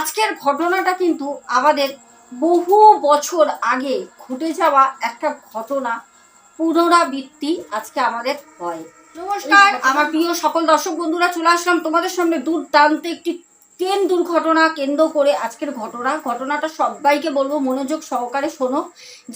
আজকের ঘটনাটা কিন্তু আমাদের বহু বছর আগে ঘটে যাওয়া একটা ঘটনা পুনরাবৃত্তি আজকে আমাদের হয়। নমস্কার। আমার প্রিয় সকল দর্শক বন্ধুরা চলে আসলাম তোমাদের সামনে দুর্দান্ত একটি ট্রেন দুর্ঘটনা, কেন্দ্র করে আজকের ঘটনা? ঘটনাটা সবাইকে বলব, মনোযোগ সহকারে শোনো।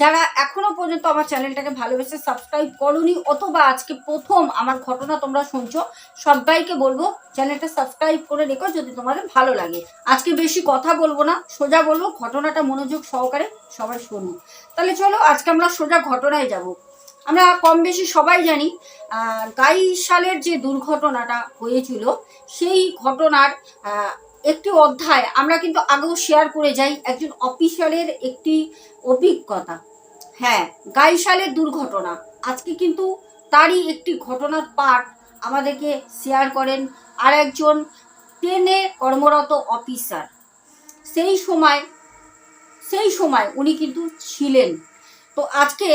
যারা এখনও পর্যন্ত আমার চ্যানেলটাকে ভালোবেসে সাবস্ক্রাইব করনি, অথবা আজকে প্রথম আমার ঘটনা তোমরা শুনছো, সবাইকে বলব, চ্যানেলটা সাবস্ক্রাইব করে রেখো যদি তোমাদের ভালো লাগে। আজকে বেশি কথা বলব না, সোজা বলব, ঘটনাটা মনোযোগ সহকারে সবাই শোনো। তাহলে চলো, আজকে আমরা সোজা ঘটনায় যাব। আমরা কম বেশি সবাই জানি গাইশ সালের যে দুর্ঘটনাটা হয়েছিল, সেই ঘটনার একটি অধ্যায় আমরা কিন্তু আগেও শেয়ার করে যাই, একজন অফিসারের একটি অভিজ্ঞতা। হ্যাঁ গাইশালের দুর্ঘটনা। আজকে কিন্তু তারই একটি ঘটনার পাঠ আমাদেরকে শেয়ার করেন আর একজন ট্রেনে কর্মরত অফিসার। সেই সময় সেই সময় উনি কিন্তু ছিলেন। তো আজকে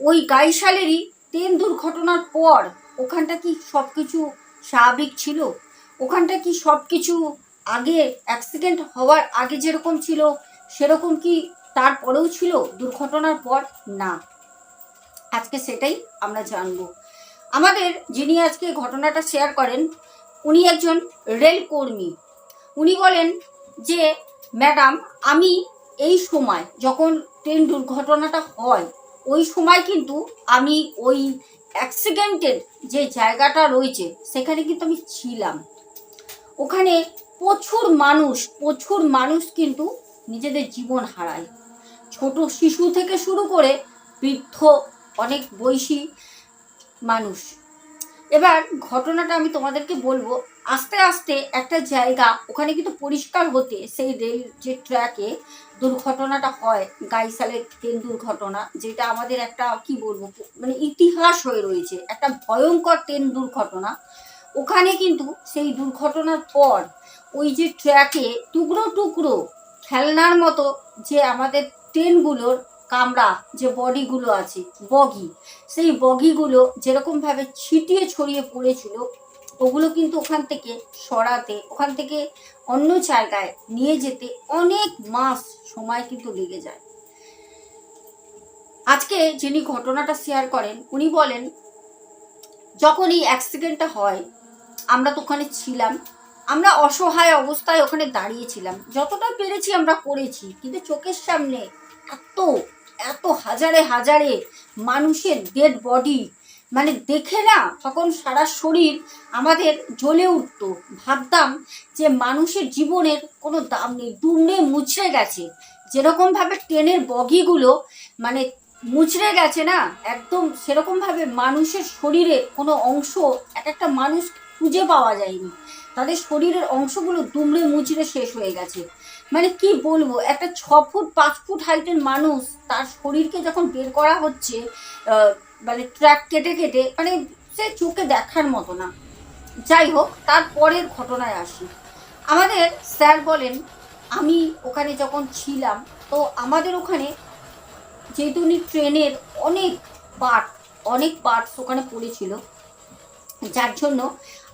ওই গাইশালেরই ট্রেন দুর্ঘটনার পর ওখানটা কি সব কিছু স্বাভাবিক ছিল? ওখানটা কি সব কিছু আগে অ্যাক্সিডেন্ট হওয়ার আগে যেরকম ছিল, সেরকম কি তারপরেও ছিল? দুর্ঘটনার পর না। আজকে সেটাই আমরা জানব। আমাদের যিনি আজকে ঘটনাটা শেয়ার করেন, উনি একজন রেল কর্মী। উনি বলেন যে, ম্যাডাম, আমি এই সময় যখন ট্রেন দুর্ঘটনাটা হয়, ওই সময় কিন্তু আমি ওই অ্যাক্সিডেন্টের যে জায়গাটা রয়েছে, সেখানে কিন্তু আমি ছিলাম। ওখানে প্রচুর মানুষ প্রচুর মানুষ কিন্তু নিজেদের জীবন হারায়। ছোট শিশু থেকে শুরু করে বৃদ্ধ অনেক বয়সী মানুষ। এবার ঘটনাটা আমি তোমাদেরকে বলব, আস্তে আস্তে একটা জায়গা ওখানে কিন্তু পরিষ্কার হতে সেই রেল যে ট্র্যাকে দুর্ঘটনাটা হয়, গাইসালের ট্রেন দুর্ঘটনা, যেটা আমাদের একটা, কি বলব মানে ইতিহাস হয়ে রয়েছে। একটা ভয়ঙ্কর ট্রেন দুর্ঘটনা। ওখানে কিন্তু সেই দুর্ঘটনার পর ওই যে ট্র্যাকে টুকরো টুকরো খেলনার মতো যে আমাদের ট্রেনগুলোর কামরা, যে বডিগুলো আছে, বগি, সেই বগিগুলো যেরকমভাবে ছিটিয়ে ছড়িয়ে পড়েছিল, ওগুলো কিন্তু ওখান থেকে সরাতে, ওখান থেকে অন্য জায়গায় নিয়ে যেতে অনেক মাস সময় কিন্তু লেগে যায়। আজকে যিনি ঘটনাটা শেয়ার করেন, উনি বলেন যখন এই অ্যাক্সিডেন্টটা হয়, আমরা তো ওখানে ছিলাম আমরা অসহায় অবস্থায় ওখানে দাঁড়িয়েছিলাম। যতটা পেরেছি আমরা করেছি, কিন্তু চোখের সামনে এত এত হাজারে হাজারে মানুষের ডেড বডি মানে দেখে না তখন সারা শরীর আমাদের জ্বলে উঠত। ভাবতাম যে মানুষের জীবনের কোনো দাম নেই, দুমড়ে মুচড়ে গেছে। যেরকমভাবে ট্রেনের বগিগুলো মানে মুচড়ে গেছে না? একদম সেরকমভাবে মানুষের শরীরে কোনো অংশ, এক একটা মানুষ খুঁজে পাওয়া যায়নি। তাদের শরীরের অংশগুলো দুমড়ে মুচড়ে শেষ হয়ে গেছে। মানে কি বলব, একটা ছ ফুট, পাঁচ ফুট হাইটের মানুষ তার শরীরকে যখন বের করা হচ্ছে মানে ট্র্যাক কেটে কেটে মানে সে চোখে দেখার মতো না। যাই হোক তারপরের ঘটনায় আসি। আমাদের স্যার বলেন, আমি ওখানে যখন ছিলাম, তো আমাদের ওখানে যেহেতু উনি ট্রেনের অনেক পার্ট অনেক পার্টস ওখানে পড়েছিল, যার জন্য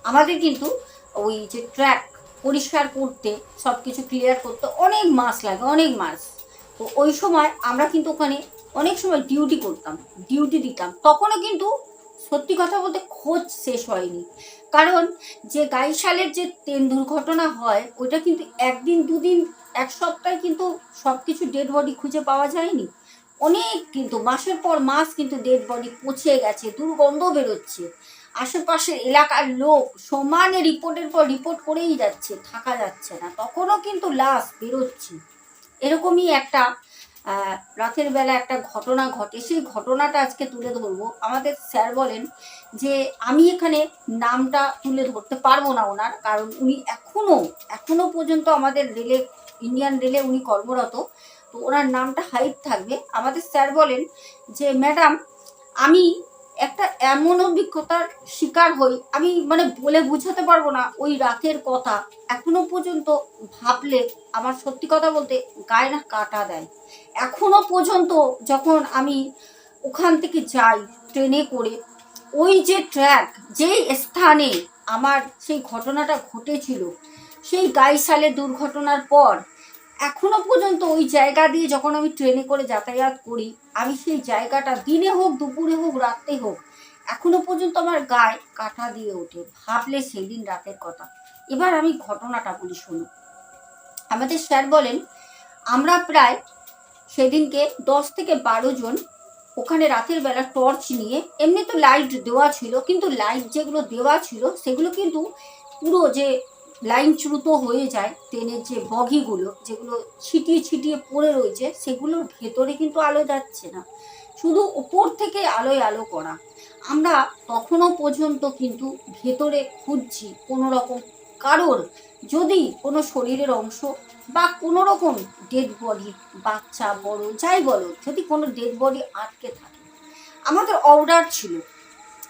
আমাদের কিন্তু ওই যে ট্র্যাক পরিষ্কার করতে সব কিছু ক্লিয়ার করতে অনেক মাস লাগে, অনেক মাস তো ওই সময় আমরা কিন্তু ওখানে অনেক সময় ডিউটি করতাম ডিউটি দিতাম। তখনও কিন্তু সত্যি কথা বলতে খোঁজ শেষ হয়নি। কারণ যে গাইশালের যে ট্রেন দুর্ঘটনা হয়, ওইটা কিন্তু একদিন, দুদিন, এক সপ্তাহে কিন্তু সব কিছু ডেড বডি খুঁজে পাওয়া যায়নি। অনেক কিন্তু, মাসের পর মাস কিন্তু ডেড বডি পচে গেছে, দুর্গন্ধ বেরোচ্ছে। আশেপাশের এলাকার লোক সমানে রিপোর্টের পর রিপোর্ট করেই যাচ্ছে, থাকা যাচ্ছে না। তখনও কিন্তু লাশ বেরোচ্ছে। এরকমই একটা রাতের বেলা একটা ঘটনা ঘটে। সেই ঘটনাটা আজকে তুলে ধরবো। আমাদের স্যার বলেন যে, আমি এখানে নামটা তুলে ধরতে পারব না ওনার, কারণ উনি এখনও এখনও পর্যন্ত আমাদের রেলে, ইন্ডিয়ান রেলে উনি কর্মরত। তো ওনার নামটা হাইট থাকবে। আমাদের স্যার বলেন যে, ম্যাডাম, আমি একটা এমন অভিজ্ঞতার শিকার হই, আমি মানে বলে বোঝাতে পারব না ওই রাতের কথা। এখনও পর্যন্ত ভাবলে আমার সত্যি কথা বলতে গায়ে না কাটা দেয়। এখনও পর্যন্ত যখন আমি ওখান থেকে যাই ট্রেনে করে, ওই যে ট্র্যাক, যেই স্থানে আমার সেই ঘটনাটা ঘটেছিল, সেই গাইসালের দুর্ঘটনার পর এখনও পর্যন্ত ওই জায়গা দিয়ে যখন আমি ট্রেনে করে যাতায়াত করি, আমি সেই জায়গাটা দিনে হোক, দুপুরে হোক রাতে হোক, এখনও পর্যন্ত আমার গায়ে কাঁটা দিয়ে ওঠে। ভাবলে সেই দিন রাতের কথা। এবার আমি ঘটনাটা বলি শুনুন আমাদের স্যার বলেন, আমরা প্রায় সেদিনকে দশ থেকে বারো জন ওখানে রাতের বেলা টর্চ নিয়ে, এমনি তো লাইট দেওয়া ছিল, কিন্তু লাইট যেগুলো দেওয়া ছিল, সেগুলো কিন্তু পুরো যে লাইনচ্যুত হয়ে যায় ট্রেনের যে বগিগুলো, যেগুলো ছিটিয়ে ছিটিয়ে পড়ে রয়েছে, সেগুলোর ভেতরে কিন্তু আলো যাচ্ছে না। শুধু উপর থেকে আলোয় আলো করা। আমরা তখনও পর্যন্ত কিন্তু ভেতরে খুঁজছি কোনো রকম কারোর। যদি কোনো শরীরের অংশ বা কোনো রকম ডেড বডি বাচ্চা, বড়, যাই বলো, যদি কোনো ডেড বডি আটকে থাকে। আমাদের অর্ডার ছিল।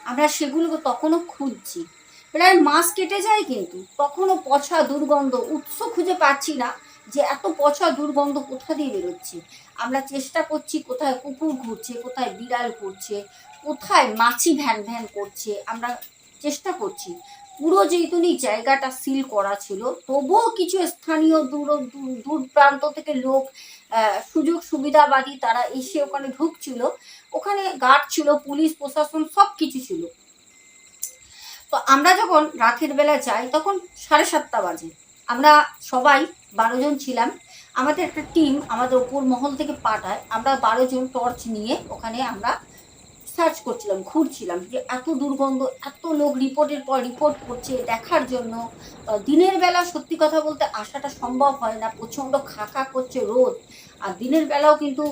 আমরা সেগুলোকে তখনও খুঁজছি। প্রায় মাস কেটে যায় কিন্তু তখনও পচা দুর্গন্ধ, উৎস খুঁজে পাচ্ছি না যে এত পচা দুর্গন্ধ কোথা দিয়ে বেরোচ্ছে। আমরা চেষ্টা করছি কোথায় কুকুর ঘুরছে, কোথায় বিড়াল ঘুরছে, কোথায় মাছি ভ্যান ভ্যান করছে, আমরা চেষ্টা করছি। পুরো যেহেতুনি জায়গাটা সিল করা ছিল, তবুও কিছু স্থানীয় দূর, দূর- প্রান্ত থেকে লোক সুযোগ সুবিধাবাদী তারা এসে ওখানে ঢুকছিল। ওখানে গার্ড ছিল, পুলিশ, প্রশাসন সব কিছু ছিল। তো আমরা যখন রাতের বেলা যাই, তখন সাড়ে সাতটা বাজে। আমরা সবাই বারো জন ছিলাম। আমাদের একটা টিম আমাদের ওপর মহল থেকে পাঠায়। আমরা বারো জন টর্চ নিয়ে ওখানে আমরা সার্চ করছিলাম, ঘুরছিলাম যে এত দুর্গন্ধ, এত লোক রিপোর্টের পর রিপোর্ট করছে দেখার জন্য। দিনের বেলা সত্যি কথা বলতে আসাটা সম্ভব হয় না। প্রচণ্ড খাকা করছে রোদ। আর দিনের বেলাও কিন্তু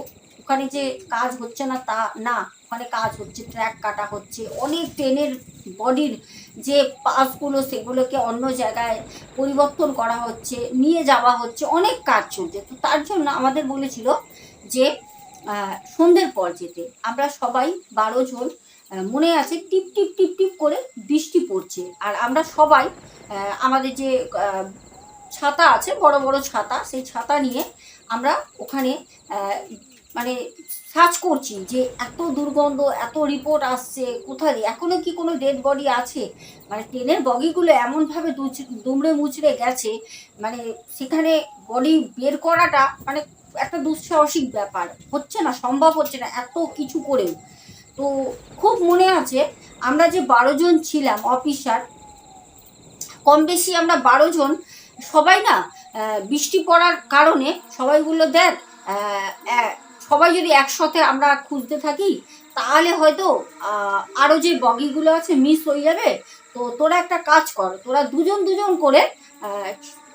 ওখানে যে কাজ হচ্ছে না তা না। ওখানে কাজ হচ্ছে ট্র্যাক কাটা হচ্ছে, অনেক ট্রেনের বডির যে পাসগুলো সেগুলোকে অন্য জায়গায় পরিবর্তন করা হচ্ছে, নিয়ে যাওয়া হচ্ছে, অনেক কাজ চলছে। তো তার জন্য আমাদের বলেছিল যে সন্ধ্যের পর যেতে। আমরা সবাই বারো জন মনে আছে টিপ টিপ টিপ টিপ করে বৃষ্টি পড়ছে। আর আমরা সবাই আমাদের যে ছাতা আছে, বড় বড় ছাতা, সেই ছাতা নিয়ে আমরা ওখানে মানে সার্চ করছি যে এত দুর্গন্ধ, এত রিপোর্ট আসছে, কোথায় এখনও কি কোনো ডেড বডি আছে? মানে ট্রেনের বগিগুলো এমনভাবে দুমড়ে মুচড়ে গেছে মানে সেখানে বডি বের করাটা মানে একটা দুঃসাহসিক ব্যাপার। হচ্ছে না, সম্ভব হচ্ছে না এত কিছু করেও। তো খুব মনে আছে, আমরা যে বারো জন ছিলাম অফিসার কম বেশি আমরা বারো জন, সবাই না বৃষ্টি পড়ার কারণে সবাই বলল, দেখ সবাই যদি একসাথে আমরা খুঁজতে থাকি তাহলে হয়তো আহ, আরও যে বগিগুলো আছে মিস হয়ে যাবে। তো তোরা একটা কাজ কর তোরা দুজন দুজন করে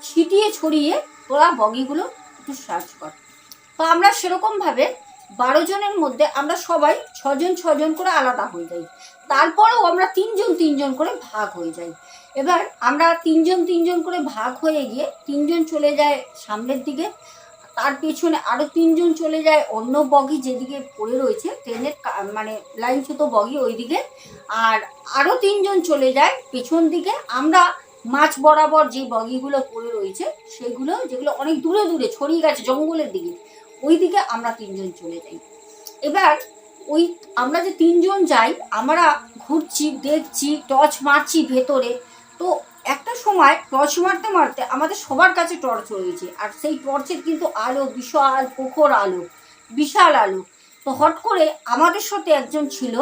ছিটিয়ে ছড়িয়ে তোরা বগিগুলো একটু সার্চ কর। তো আমরা সেরকমভাবে বারো জনের মধ্যে আমরা সবাই ছজন ছজন করে আলাদা হয়ে যাই। তারপরেও আমরা তিনজন তিনজন করে ভাগ হয়ে যাই। এবার আমরা তিনজন তিনজন করে ভাগ হয়ে গিয়ে তিনজন চলে যায় সামনের দিকে। তার পেছনে আরও তিনজন চলে যায়, অন্য বগি যেদিকে পড়ে রয়েছে ট্রেনের মানে লাইনচ্যুত বগি ওইদিকে। আর আরও তিনজন চলে যায় পেছন দিকে। আমরা মাছ বরাবর যে বগিগুলো পড়ে রয়েছে, সেগুলো যেগুলো অনেক দূরে দূরে, ছড়িয়ে গেছে জঙ্গলের দিকে ওই দিকে আমরা তিনজন চলে যাই। এবার ওই আমরা যে তিনজন যাই, আমরা ঘুরছি, দেখছি, টর্চ মারছি ভেতরে। তো একটা সময় টর্চ মারতে মারতে আমাদের সবার কাছে টর্চ রয়েছে আর সেই টর্চের কিন্তু আলো, বিশাল প্রখর আলো, বিশাল আলো। তো হট করে আমাদের সাথে একজন ছিল,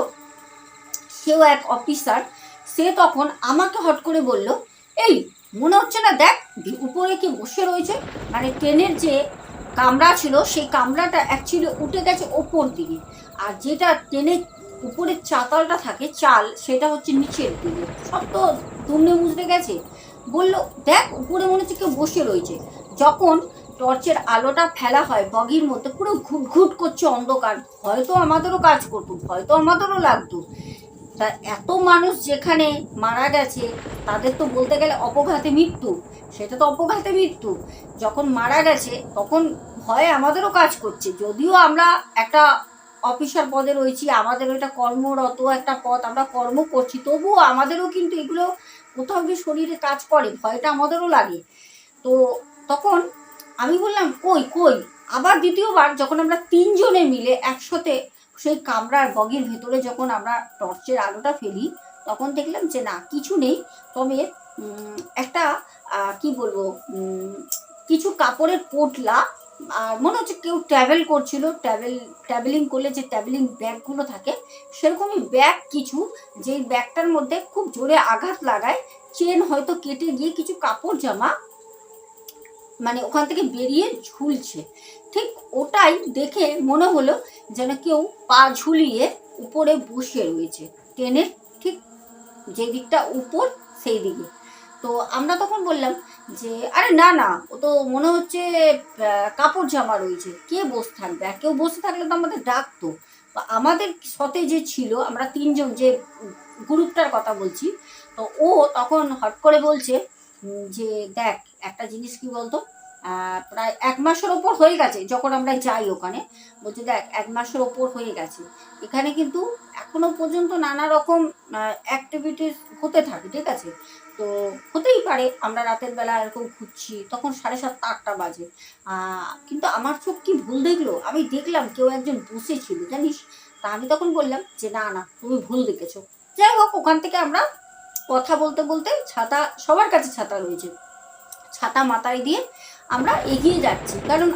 সেও এক অফিসার। সে তখন আমাকে হট করে বলল, এই, মনে হচ্ছে না দেখ উপরে কি বসে রয়েছে? মানে ট্রেনের যে কামরা ছিল, সেই কামরাটা অ্যাকচুয়ালি উঠে গেছে ওপর দিকে। আর যেটা ট্রেনের উপরের চাতালটা থাকে, চাল, সেটা হচ্ছে নিচের দিকে। সব তো দুমড়ে মুচড়ে গেছে? বলল, দেখ, উপরে মনে হচ্ছে কেউ বসে রয়েছে। যখন টর্চের আলোটা ফেলা হয় বগির মধ্যে, পুরো ঘুট ঘুট করছে অন্ধকার। হয়তো আমাদেরও কাজ করতো, হয়তো আমাদেরও লাগতো। তা এত মানুষ যেখানে মারা গেছে, তাদের তো বলতে গেলে অপঘাতে মৃত্যু। সেটা তো অপঘাতে মৃত্যু। যখন মারা গেছে, তখন ভয়ে আমাদেরও কাজ করছে। যদিও আমরা একটা অফিসার পদে রয়েছি, আমাদের ওইটা কর্মরত একটা পথ আমরা কর্ম করছি। তবুও আমাদেরও কিন্তু এগুলো কোথাও গিয়ে শরীরে কাজ করে, ভয়টা আমাদেরও লাগে। তো তখন আমি বললাম, কই কই? আবার দ্বিতীয়বার যখন আমরা তিনজনে মিলে একসাথে সেই কামরার বগির ভেতরে যখন আমরা টর্চের আলোটা ফেলি, তখন দেখলাম যে না, কিছু নেই। তবে একটা কি বলব কিছু কাপড়ের পোটলা আর মনে হচ্ছে কেউ ট্রাভেল করছিল ট্রাভেল ট্রাভেলিং করলে যে ট্রাভেলিং ব্যাগগুলো থাকে, সেরকমই ব্যাগ কিছু, যেই ব্যাগটার মধ্যে খুব জোরে আঘাত লাগায় চেন হয়তো কেটে গিয়ে কিছু কাপড় জামা মানে ওখান থেকে বেরিয়ে ঝুলছে। ঠিক ওটাই দেখে মনে হলো যেন কেউ পা ঝুলিয়ে উপরে বসে রয়েছে। ট্রেনের ঠিক যে দিকটা উপর সেই দিকে তো আমরা তখন বললাম যে, আরে না না, ও তো মনে হচ্ছে কাপড় জামা রয়েছে। কে বসে থাকবে? আর কেউ বসে থাকলে তো আমাদের ডাকতো। বা আমাদের সাথে যে ছিল, আমরা তিনজন যে গ্রুপটার কথা বলছি, তো ও তখন হট করে বলছে যে, দেখ, একটা জিনিস কি বলতো প্রায় এক মাসের ওপর হয়ে গেছে, যখন আমরা যাই ওখানে। বলছে, দেখ, এক মাসের ওপর হয়ে গেছে। এখানে কিন্তু এখনও পর্যন্ত নানা রকম অ্যাক্টিভিটিস হতে থাকে, ঠিক আছে? তো হতেই পারে, আমরা রাতের বেলা এরকম ঘুরছি, তখন সাড়ে সাতটা, আটটা বাজে। কিন্তু আমার চোখ কি ভুল দেখল? আমি দেখলাম কেউ একজন বসেছিল জানিস? তা আমি তখন বললাম যে, না না, তুমি ভুল দেখেছ। যাই হোক, ওখান থেকে আমরা কথা বলতে বলতে ছাতা, সবার কাছে ছাতা রয়েছে। ছাতা মাথায় দিয়ে আমরা এগিয়ে যাচ্ছি। কারণ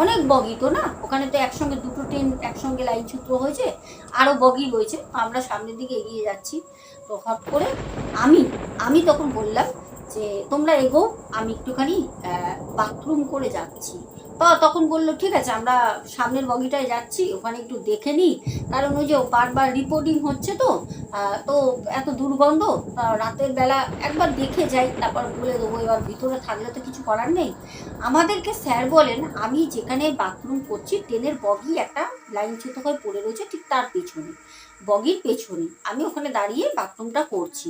অনেক বগি তো না? ওখানে তো একসঙ্গে দুটো ট্রেন একসঙ্গে লাইন সূত্র হয়েছে আরও বগি রয়েছে তো আমরা সামনের দিকে এগিয়ে যাচ্ছি। তো হট করে আমি আমি তখন বললাম যে, তোমরা এগো, আমি একটুখানি বাথরুম করে যাচ্ছি। তো তখন বলল, ঠিক আছে, আমরা সামনের বগিটায় যাচ্ছি, ওখানে একটু দেখে নিই। কারণ ওই যে বারবার রিপোর্টিং হচ্ছে তো তো এত দুর্গন্ধ রাতের বেলা একবার দেখে যাই, তারপর বলে দেবো, এবার ভিতরে থাকলে তো কিছু করার নেই। আমাদেরকে স্যার বলেন, আমি যেখানে বাথরুম করছি, ট্রেনের বগি একটা লাইনচ্যুত হয়ে পড়ে রয়েছে, ঠিক তার পেছনে, বগির পেছনে। আমি ওখানে দাঁড়িয়ে বাথরুমটা করছি।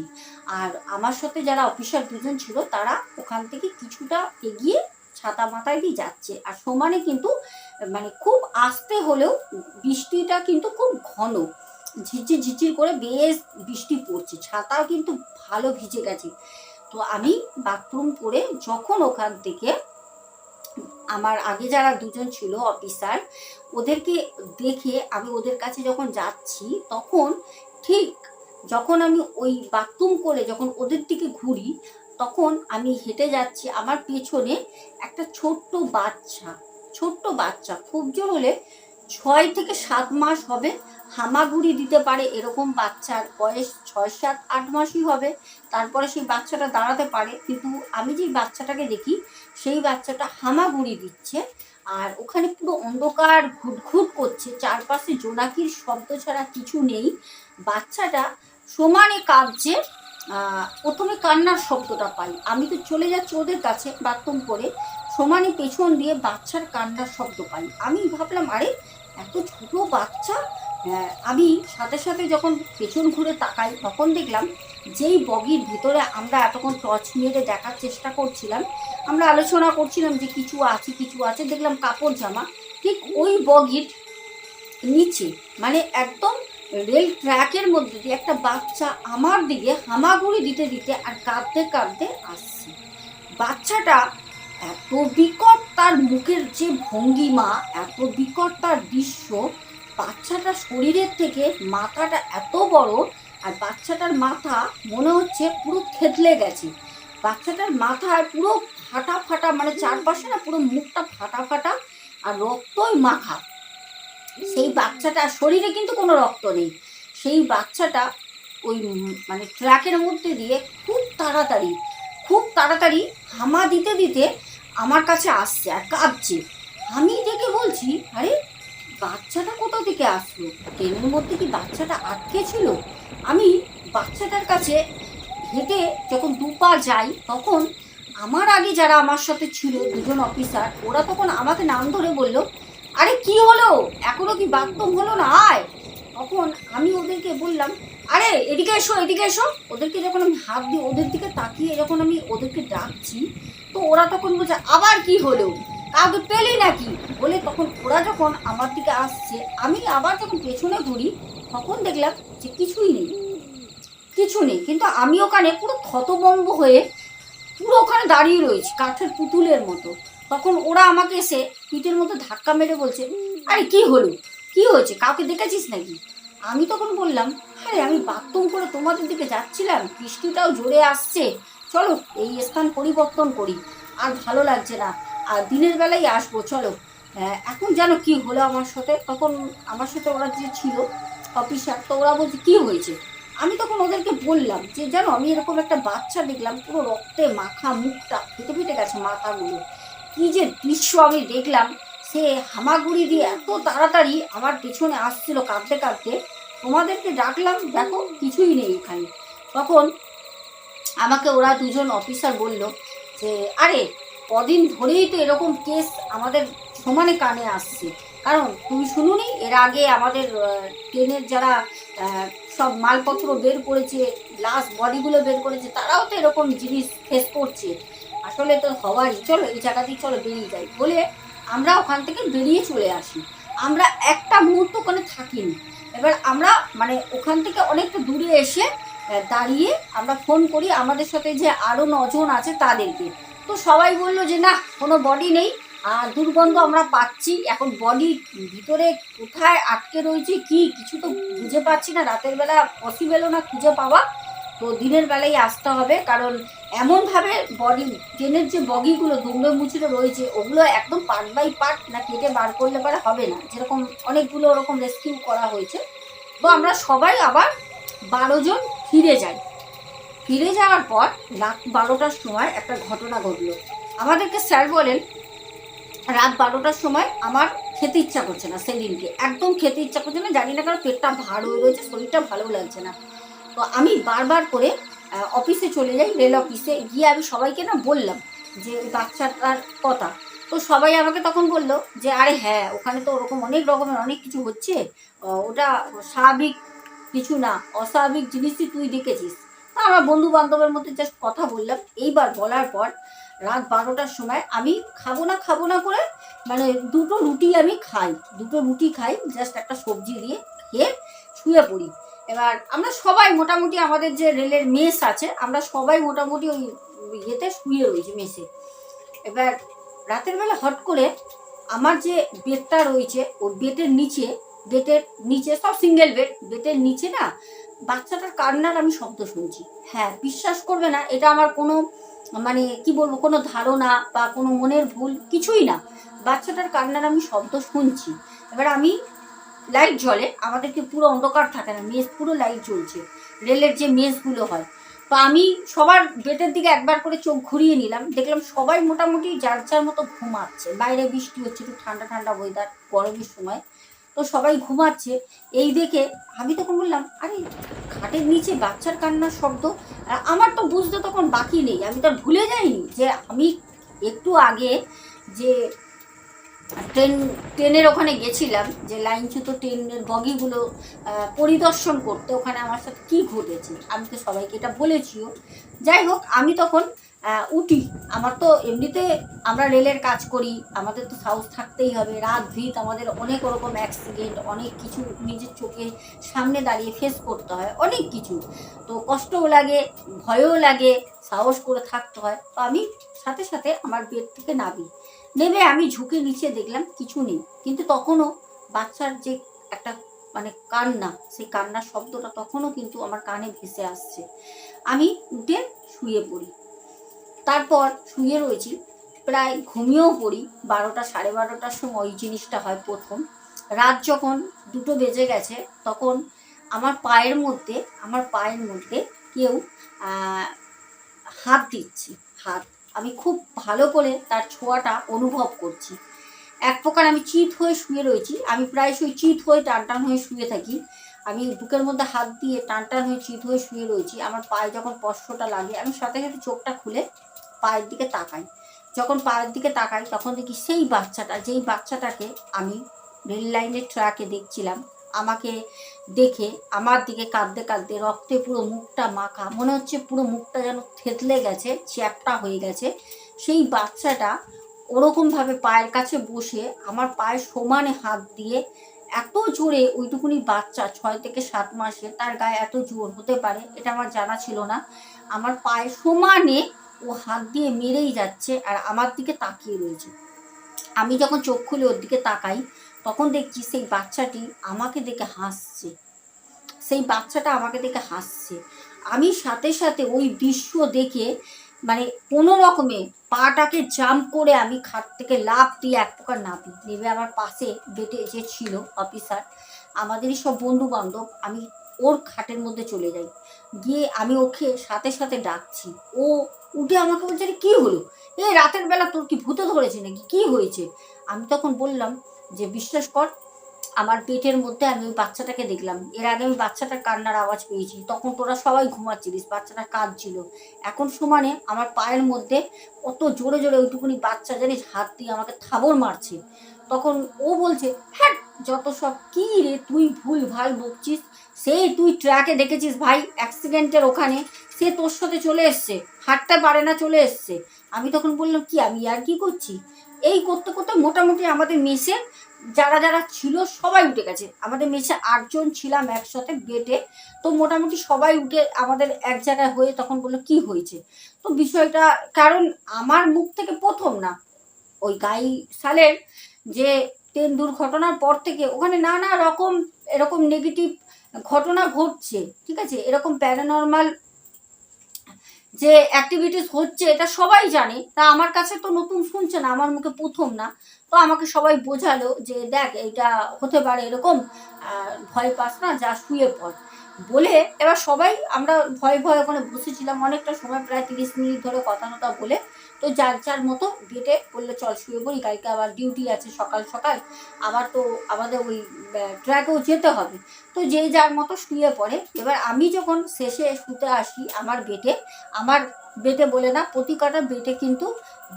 আর আমার সাথে যারা অফিসার দুজন ছিল, তারা ওখান থেকে কিছুটা এগিয়ে ছাতা মাথায় দিয়ে যাচ্ছে। আর সমানে কিন্তু মানে খুব আস্তে হলেও বৃষ্টিটা কিন্তু খুব ঘন। ঝিরঝির ঝিরঝির করে বেশ বৃষ্টি পড়ছে। ছাতাও কিন্তু ভালো ভিজে গেছে। তো আমি বাথরুম করে যখন ওখান থেকে, আমার আগে যারা দুজন ছিল অফিসার ওদেরকে দেখে আমি ওদের কাছে যখন যাচ্ছি, তখন ঠিক যখন আমি ওই বাথরুম করে যখন ওদের দিকে ঘুরি তখন আমি হেঁটে যাচ্ছি আমার পেছনে একটা ছোট্ট বাচ্চা ছোট্ট বাচ্চা। খুব জোর হলে ছয় থেকে সাত মাস হবে হামাগুড়ি দিতে পারে এরকম বাচ্চার বয়স ছয় সাত আট মাসই হবে। তারপরে সেই বাচ্চাটা দাঁড়াতে পারে। কিন্তু আমি যেই বাচ্চাটাকে দেখি সেই বাচ্চাটা হামাগুড়ি দিচ্ছে আর ওখানে পুরো অন্ধকার ঘুটঘুট করছে। চারপাশে জোনাকির শব্দ ছাড়া কিছু নেই। বাচ্চাটা সমানে আহ, প্রথমে কান্নার শব্দটা পাই। আমি তো চলে যাচ্ছি ওদের কাছে বাথরুম করে, সমানে পেছন দিয়ে বাচ্চার কান্নার শব্দ পাই। আমি ভাবলাম, আরে, এত ছোট বাচ্চা? আমি সাথে সাথে যখন পেছন ঘুরে তাকাই, তখন দেখলাম যেই বগির ভিতরে আমরা এতক্ষণ টর্চ মেরে দেখার চেষ্টা করছিলাম, আমরা আলোচনা করছিলাম যে কিছু আছে কিছু আছে, দেখলাম কাপড় জামা। ঠিক ওই বগির নিচে মানে একদম রেল ট্র্যাকের মধ্যে দিয়ে একটা বাচ্চা আমার দিকে হামাগুড়ি দিতে দিতে আর কাঁদতে কাঁদতে আসছে। বাচ্চাটা এত বিকট তার মুখের যে ভঙ্গিমা, এত বিকট তার দৃশ্য বাচ্চাটার শরীরের থেকে মাথাটা এত বড় আর বাচ্চাটার মাথা মনে হচ্ছে পুরো থেতলে গেছে। বাচ্চাটার মাথায় পুরো ফাটা ফাটা মানে চারপাশে না পুরো মুখটা ফাটা ফাটা আর রক্তই মাখা। সেই বাচ্চাটা শরীরে কিন্তু কোনো রক্ত নেই। সেই বাচ্চাটা ওই মানে ট্র্যাকের মধ্যে দিয়ে খুব তাড়াতাড়ি খুব তাড়াতাড়ি হামা দিতে দিতে আমার কাছে আসছে আর কাঁদছে। আমি দেখে বলছি, আরে, বাচ্চাটা কোথা থেকে আসলো? ট্রেনের মধ্যে কি বাচ্চাটা আটকে ছিল? আমি বাচ্চাটার কাছে হেঁটে যখন দু পা যাই, তখন আমার আগে যারা আমার সাথে ছিল, দুজন অফিসার ওরা তখন আমাকে নাম ধরে বলল আরে কি হলো? এখনও কি বাথরুম হলো না? আয়। তখন আমি ওদেরকে বললাম, আরে, এদিকে এসো এদিকে এসো। ওদেরকে যখন আমি হাত দিয়ে ওদের দিকে তাকিয়ে যখন আমি ওদেরকে ডাকছি, তো ওরা তখন বলছে, আবার কি হলো? কাউকে পেলি নাকি? বলে তখন ওরা যখন আমার দিকে আসছে, আমি আবার যখন পেছনে ঘুরি, তখন দেখলাম যে কিছুই নেই। কিছু নেই। কিন্তু আমি ওখানে পুরো থতবম্ব হয়ে পুরো ওখানে দাঁড়িয়ে রয়েছি, কাঠের পুতুলের মতো। তখন ওরা আমাকে এসে পিঠের মতো ধাক্কা মেরে বলছে আরে কি হলো? কি হয়েছে? কাউকে দেখেছিস নাকি? আমি তখন বললাম আরে আমি বাথরুম করে তোমাদের দিকে যাচ্ছিলাম বৃষ্টিটাও জোরে আসছে। চলো এই স্থান পরিবর্তন করি। আর ভালো লাগছে না। আর দিনের বেলায় আসব চলো। আহ, এখন যেন কি হলো আমার সাথে? তখন আমার সাথে ওরা যে ছিল অফিসার তো ওরা বলছে কী হয়েছে? আমি তখন ওদেরকে বললাম যে জানো আমি এরকম একটা বাচ্চা দেখলাম পুরো রক্তে মাখা মুখটা ফেটে ফেটে গেছে মাথাগুলো। কী যে দৃশ্য আমি দেখলাম, সে হামাগুড়ি দিয়ে এত তাড়াতাড়ি আমার পেছনে আসছিল কাঁদতে কাঁদতে। তোমাদেরকে ডাকলাম, দেখো কিছুই নেই এখানে। তখন আমাকে ওরা দুজন অফিসার বলল যে, আরে, কদিন ধরেই তো এরকম কেস আমাদের সমানে কানে আসছে। কারণ তুমি শুনুনি, এর আগে আমাদের ট্রেনের যারা সব মালপত্র বের করেছে লাস্ট বডিগুলো বের করেছে, তারাও তো এরকম জিনিস ফেস করছে। আসলে তো হওয়ারই চলো, এই জায়গাতেই চলো, বেরিয়ে যাই। বলে আমরা ওখান থেকে বেরিয়ে চলে আসি। আমরা একটা মুহূর্ত ওখানে থাকিনি। এবার আমরা মানে ওখান থেকে অনেকটা দূরে এসে দাঁড়িয়ে আমরা ফোন করি আমাদের সাথে যে আরও নজন আছে তাদেরকে। তো সবাই বলল যে, না, কোনো বডি নেই। আর দুর্গন্ধ আমরা পাচ্ছি। এখন বডি ভিতরে কোথায় আটকে রয়েছে, কি? কিছু তো বুঝে পাচ্ছি না। রাতের বেলা পসিবেলও না খুঁজে পাওয়া। তো দিনের বেলায় আসতে হবে, কারণ এমনভাবে বডি, ট্রেনের যে বগিগুলো দুমড়ে মুচড়ে রয়েছে, ওগুলো একদম পার্ট বাই পার্ট না কেটে বার করলে পারে হবে না। যেরকম অনেকগুলো ওরকম রেস্কিউ করা হয়েছে। তো আমরা সবাই আবার বারো জন ফিরে যাই। ফিরে যাওয়ার পর রাত বারোটার সময় একটা ঘটনা ঘটলো। আমাদেরকে স্যার বলেন, রাত বারোটার সময় আমার খেতে ইচ্ছা করছে না সেদিনকে। একদম খেতে ইচ্ছা করছে না, জানি না কারণ পেটটা ভার হয়ে রয়েছে, শরীরটা ভালো লাগছে না। তো আমি বারবার করে অফিসে চলে যাই রেল অফিসে গিয়ে আমি সবাইকে না বললাম যে, ওই বাচ্চাটার কথা। তো সবাই আমাকে তখন বলল যে, আরে হ্যাঁ ওখানে তো ওরকম অনেক রকমের অনেক কিছু হচ্ছে। ওটা স্বাভাবিক কিছু না, অস্বাভাবিক জিনিসই তুই দেখেছিস। তা আমার বন্ধু বান্ধবের মধ্যে জাস্ট কথা বললাম। এইবার বলার পর রাত বারোটার সময় আমি খাব না খাব না করে মানে দুটো রুটি আমি খাই, দুটো রুটি খাই জাস্ট একটা সবজি দিয়ে খেয়ে শুয়ে পড়ি। এবার আমরা সবাই মোটামুটি আমাদের যে রেলের মেস আছে, আমরা সবাই মোটামুটি ওই ইয়েতে শুয়ে রয়েছি মেসে। এবার রাতের বেলা হট করে আমার যে বেডটা রয়েছে, ওই বেডের নিচে বেডের নিচে সব সিঙ্গেল বেড বেডের নিচে না বাচ্চাটার কান্নার আমি শব্দ শুনছি। হ্যাঁ বিশ্বাস করবে না, এটা আমার কোনো মানে কি বলব, কোনো ধারণা বা কোনো মনের ভুল কিছুই না। বাচ্চাটার কান্নার আমি শব্দ শুনছি। এবার আমি লাইট জ্বলে, আমাদেরকে পুরো অন্ধকার থাকে না মেজ পুরো লাইট জ্বলছে, রেলের যে মেজগুলো হয়। তো আমি সবার বেটের দিকে একবার করে চোখ ঘুরিয়ে নিলাম, দেখলাম সবাই মোটামুটি যার যার মতো ঘুমাচ্ছে। বাইরে বৃষ্টি হচ্ছে, একটু ঠান্ডা ঠান্ডা ওয়েদার গরমের সময়। তো সবাই ঘুমাচ্ছে, এই দেখে আমি তখন বললাম, আরে, খাটের নিচে বাচ্চার কান্নার শব্দ? আর আমার তো বুঝতে তখন বাকি নেই, আমি তো ভুলে যাইনি যে আমি একটু আগে যে ট্রেন, ট্রেনের ওখানে গেছিলাম, যে লাইনচ্যুত ট্রেনের বগিগুলো পরিদর্শন করতে ওখানে আমার সাথে কী ঘটেছে, আমি তো সবাইকে এটা বলেছিও। যাই হোক, আমি তখন উঠি। আমার তো এমনিতে আমরা রেলের কাজ করি, আমাদের তো সাহস থাকতেই হবে। রাত, ভিত, আমাদের অনেক রকম অ্যাক্সিডেন্ট অনেক কিছু নিজের চোখে সামনে দাঁড়িয়ে ফেস করতে হয়, অনেক কিছু। তো কষ্টও লাগে, ভয়ও লাগে, সাহস করে থাকতে হয়। তো আমি সাথে সাথে আমার বেড থেকে নামি। নেমে আমি ঝুঁকে নিচে দেখলাম কিছু নেই। কিন্তু তখনও বাচ্চার যে একটা মানে কান্না, সেই কান্নার শব্দটা তখনও কিন্তু আমার কানে ভেসে আসছে। আমি উঠে শুয়ে পড়ি। তারপর শুয়ে রয়েছি, প্রায় ঘুমিয়েও পড়ি বারোটা সাড়ে বারোটার সময় ওই জিনিসটা হয় প্রথম। রাত যখন দুটো বেজে গেছে, তখন আমার পায়ের মধ্যে, আমার পায়ের মধ্যে কেউ হাত দিচ্ছে, হাত আমি খুব ভালো করে তার ছোঁয়াটা অনুভব করছি। এক প্রকার আমি চিত হয়ে শুয়ে রয়েছি। আমি প্রায়শই চিত হয়ে টান টান হয়ে শুয়ে থাকি। আমি বুকের মধ্যে হাত দিয়ে টান টান হয়ে চিত হয়ে শুয়ে রয়েছি। আমার পায়ে যখন স্পর্শটা লাগে, আমি সাথে সাথে চোখটা খুলে পায়ের দিকে তাকাই। যখন পায়ের দিকে তাকাই, তখন দেখি সেই বাচ্চাটা, যেই বাচ্চাটাকে আমি রেল লাইনের ট্র্যাকে দেখছিলাম আমাকে দেখে, আমার দিকে কাঁদতে কাঁদতে রক্তে পুরো মুখটা মাখা। মনে হচ্ছে পুরো মুখটা যেন থেতলে গেছে, চ্যাপটা হয়ে গেছে। সেই বাচ্চাটা ওরকমভাবে পায়ের কাছে বসে আমার পায়ে সমানে হাত দিয়ে এত জোরে ওইটুকুনি বাচ্চা ছয় থেকে সাত মাসে, তার গায়ে এত জোর হতে পারে, এটা আমার জানা ছিল না। আমার পায়ে সমানে ও হাত দিয়ে মেরেই যাচ্ছে আর আমার দিকে তাকিয়ে রয়েছে। আমি যখন চোখ খুলে ওর দিকে তাকাই তখন দেখছি সেই বাচ্চাটি আমাকে দেখে হাসছে। সেই বাচ্চাটা আমাকে দেখে হাসছে। আমি সাথে সাথে ওই দৃশ্য দেখে মানে কোনো রকমে পাটাকে জাম্প করে আমি খাট থেকে লাফ দিয়ে এক প্রকার নামি নেবে আমার পাশে বেটে যে ছিল অফিসার। আমাদেরই সব বন্ধু বান্ধব আমি ওর খাটের মধ্যে চলে যাই। গিয়ে আমি ওকে সাথে সাথে ডাকছি। ও উঠে আমাকে বলছে, "আরে কি হলো? এই রাতের বেলা তোর কি ভূতে ধরেছে নাকি? কি হয়েছে? আমি তখন বললাম যে বিশ্বাস কর, আমার পেটের মধ্যে আমি ওই বাচ্চাটাকে দেখলাম। এর আগে আমি বাচ্চাটার কান্নার আওয়াজ পেয়েছি, তখন তোরা সবাই ঘুমাচ্ছিলিস, বাচ্চাটা কাঁদছিল। এখন সমানে আমার পায়ের মধ্যে কত জোরে জোরে ওইটুকুনি বাচ্চা জানিস, হাত দিয়ে আমাকে থাবর মারছে। তখন ও বলছে হ্যাঁ যত সব কি রে, তুই ভুল ভালো বকছিস, সেই তুই ট্র্যাকে দেখেছিস ভাই, অ্যাক্সিডেন্টের ওখানে, সে তোর সাথে চলে এসছে হাঁটতে পারে না চলে এসছে। আমি তখন বললাম, কি, আমি আর কি করছি? এই করতে করতে মোটামুটি আমাদের মেসে যারা যারা ছিল সবাই উঠে গেছে। আমাদের মেসে আটজন ছিলাম একসাথে বেডে তো মোটামুটি সবাই উঠে আমাদের এক জায়গায় হয়ে তখন বলল, কি হয়েছে? তো বিষয়টা, কারণ আমার মুখ থেকে প্রথম না। ওই গাই সালের যে ট্রেন দুর্ঘটনার পর থেকে ওখানে নানা রকম এরকম নেগেটিভ ঘটনা ঘটছে, ঠিক আছে? এরকম প্যারানর্মাল যে অ্যাক্টিভিটিস হচ্ছে, এটা সবাই জানে। তা আমার কাছে তো নতুন শুনছে না, আমার মুখে প্রথম না। তো আমাকে সবাই বোঝালো যে, দেখ এটা হতে পারে এরকম ভয় পাস না, যা শুয়ে পড়। বলে এবার সবাই, আমরা ভয় ভয় ওখানে বসেছিলাম। অনেকটা সময়, প্রায় তিরিশ মিনিট ধরে কথা বলে তো যার যার মতো গেটে বললে চল শুয়ে পড়ি, কালকে আবার ডিউটি আছে সকাল সকাল, আবার তো আমাদের ওই ট্র্যাকেও যেতে হবে। তো যে যার মতো শুয়ে পড়ে। এবার আমি যখন শেষে শুতে আসি আমার বেটে আমার বেটে বলে না, প্রতি কটা বেটে কিন্তু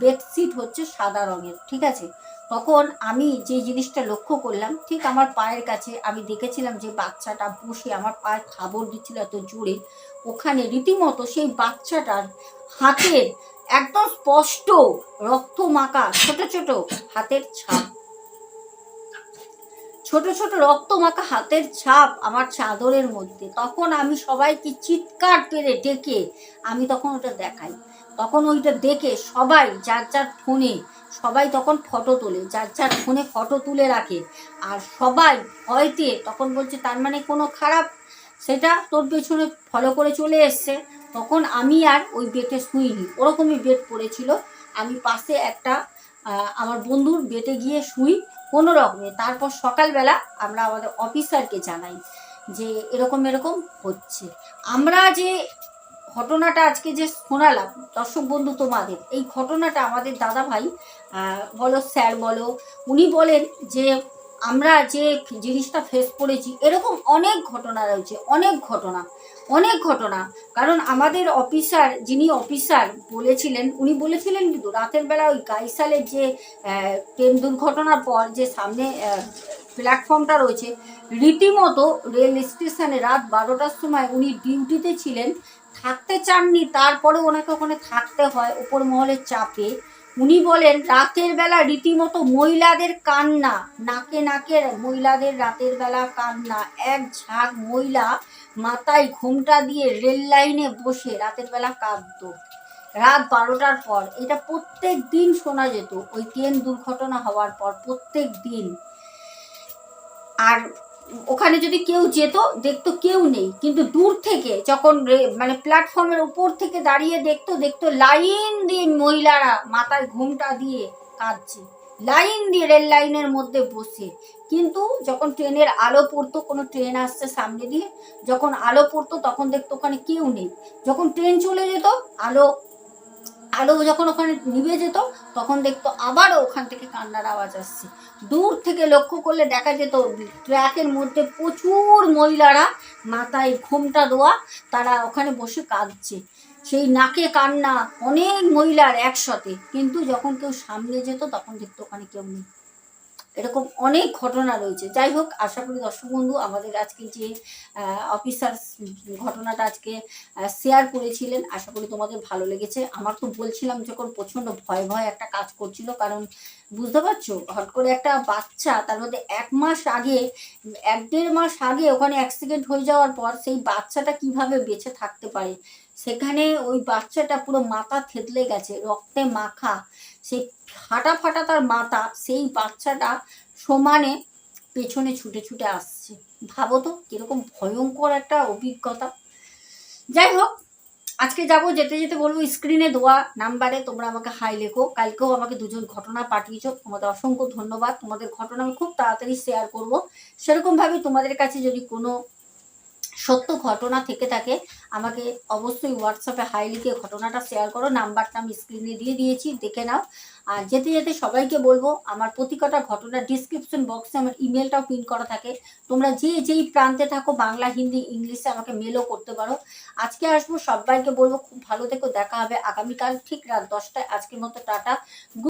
বেডশিট হচ্ছে সাদা রঙের, ঠিক আছে? তখন আমি যে জিনিসটা লক্ষ্য করলাম, ঠিক আমার পায়ের কাছে, আমি দেখেছিলাম যে বাচ্চাটা বসে আমার পায়ে খাবর দিচ্ছিল এত জোরে। ওখানে রীতিমতো সেই বাচ্চাটার হাতের একদম স্পষ্ট রক্ত মাখা, ছোট ছোট হাতের ছাপ। ছোট ছোট রক্ত মাখা হাতের ছাপ আমার চাদরের মধ্যে। তখন আমি সবাইকে চিৎকার পেরে ডেকে আমি তখন ওটা দেখাই। তখন ওইটা দেখে সবাই যার যার ফোনে, সবাই তখন ফটো তোলে, যার যার ফোনে ফটো তুলে রাখে। আর সবাই ভয়তে তখন বলছে, তার মানে কোনো খারাপ? সেটা তোর পেছনে ফলো করে চলে এসছে। তখন আমি আর ওই বেটে শুইনি। ওরকমই বেড পড়েছিল। আমি পাশে একটা আমার বন্ধুর বেটে গিয়ে শুই কোনো রকমে। তারপর সকালবেলা আমরা আমাদের অফিসারকে জানাই যে এরকম এরকম হচ্ছে। আমরা যে ঘটনাটা আজকে যে শোনালাম, দর্শক বন্ধু তোমাদের, এই ঘটনাটা আমাদের দাদা ভাই বলো, স্যার বলো, উনি বলেন যে আমরা যে জিনিসটা ফেস করেছি, এরকম অনেক ঘটনা রয়েছে, অনেক ঘটনা। অনেক ঘটনা। কারণ আমাদের অফিসার যিনি অফিসার বলেছিলেন, উনি বলেছিলেন কিন্তু রাতের বেলা ওই গাইসালের যে ট্রেন দুর্ঘটনার পর যে সামনে প্ল্যাটফর্মটা রয়েছে, রীতিমতো রেল স্টেশনে রাত বারোটার সময় উনি ডিউটিতে ছিলেন, থাকতে চাননি তারপরে ওনাকে ওখানে থাকতে হয় উপর মহলের চাপে। উনি বলেন, রাতের বেলা রীতিমতো মহিলাদের কান্না, নাকে নাকে মহিলাদের রাতের বেলা কান্না, এক ঝাঁক মহিলা মাথায় ঘোমটা দিয়ে রেল লাইনে বসে রাতের বেলা কাঁদতো। রাত বারোটার পর এটা প্রত্যেক দিন শোনা যেত, ওই ট্রেন দুর্ঘটনা হওয়ার পর প্রত্যেক দিন। আর ওখানে যদি কেউ যেত, দেখতো কেউ নেই। কিন্তু দূর থেকে যখন মানে প্ল্যাটফর্মের উপর থেকে দাঁড়িয়ে দেখতো দেখতো লাইন দিয়ে মহিলারা মাথায় ঘুমটা দিয়ে কাঁদছে। লাইন দিয়ে রেল লাইনের মধ্যে বসে। কিন্তু যখন ট্রেনের আলো পড়তো, কোনো ট্রেন আসছে সামনে দিয়ে, যখন আলো পড়তো তখন দেখতো ওখানে কেউ নেই। যখন ট্রেন চলে যেত, আলো আলো যখন ওখানে নিভে যেত, তখন দেখতো আবারও ওখান থেকে কান্নার আওয়াজ আসছে। দূর থেকে লক্ষ্য করলে দেখা যেত ট্র্যাকের মধ্যে প্রচুর মহিলারা মাথায় ঘোমটা দেওয়া, তারা ওখানে বসে কাঁদছে। সেই নাকে কান্না, অনেক মহিলার একসাথে। কিন্তু যখন কেউ সামনে যেত তখন দেখতো ওখানে কেউ নেই। এরকম অনেক ঘটনা রয়েছে। যাই হোক, আশা করি দর্শক বন্ধু, আমাদের আজকে যে অফিসার ঘটনাটা আজকে শেয়ার করেছিলেন, আশা করি তোমাদের ভালো লেগেছে। আমার তো বলছিলাম যখন প্রচণ্ড ভয় ভয় একটা কাজ করছিল, কারণ বুঝতে পারছ, হট করে একটা বাচ্চা, তার মধ্যে এক মাস আগে, এক দেড় মাস আগে ওখানে অ্যাক্সিডেন্ট হয়ে যাওয়ার পর সেই বাচ্চাটা কীভাবে বেঁচে থাকতে পারে? সেখানে ওই বাচ্চাটা পুরো মাথা থেতলে গেছে, রক্তে মাখা। সেই ফাটা ফাটা তার মাথা, সেই বাচ্চাটা সমানে পেছনে ছুটে ছুটে আসছে। ভাবো তো, কীরকম ভয়ঙ্কর একটা অভিজ্ঞতা। যাই হোক, আজকে যাব, যেতে যেতে বলব স্ক্রিনে দেওয়া নাম্বারে তোমরা আমাকে হাই লেখো। কালকেও আমাকে দুজন ঘটনা পাঠিয়েছো, তোমাদের অসংখ্য ধন্যবাদ। তোমাদের ঘটনা আমি খুব তাড়াতাড়ি শেয়ার করব। সেরকমভাবে তোমাদের কাছে যদি কোনো সত্য ঘটনা থেকে থাকে, আমাকে অবশ্যই হোয়াটসঅ্যাপে হাই লিখে ঘটনাটা শেয়ার করো, নাম্বারটা আমি স্ক্রিনে দিয়ে দিয়েছি, দেখে নাও। আর যেতে যেতে সবাইকে বলব, আমার প্রতি কটা ঘটনা ডিসক্রিপশন বক্সে আমার ইমেলটাও পিন করা থাকে। তোমরা যে যেই প্রান্তে থাকো, বাংলা, হিন্দি, ইংলিশে আমাকে মেলও করতে পারো। আজকে আসব, সবাইকে বলব, খুব ভালো থেকো, দেখা হবে আগামীকাল, ঠিক রাত দশটায়। আজকের মতো টাটা।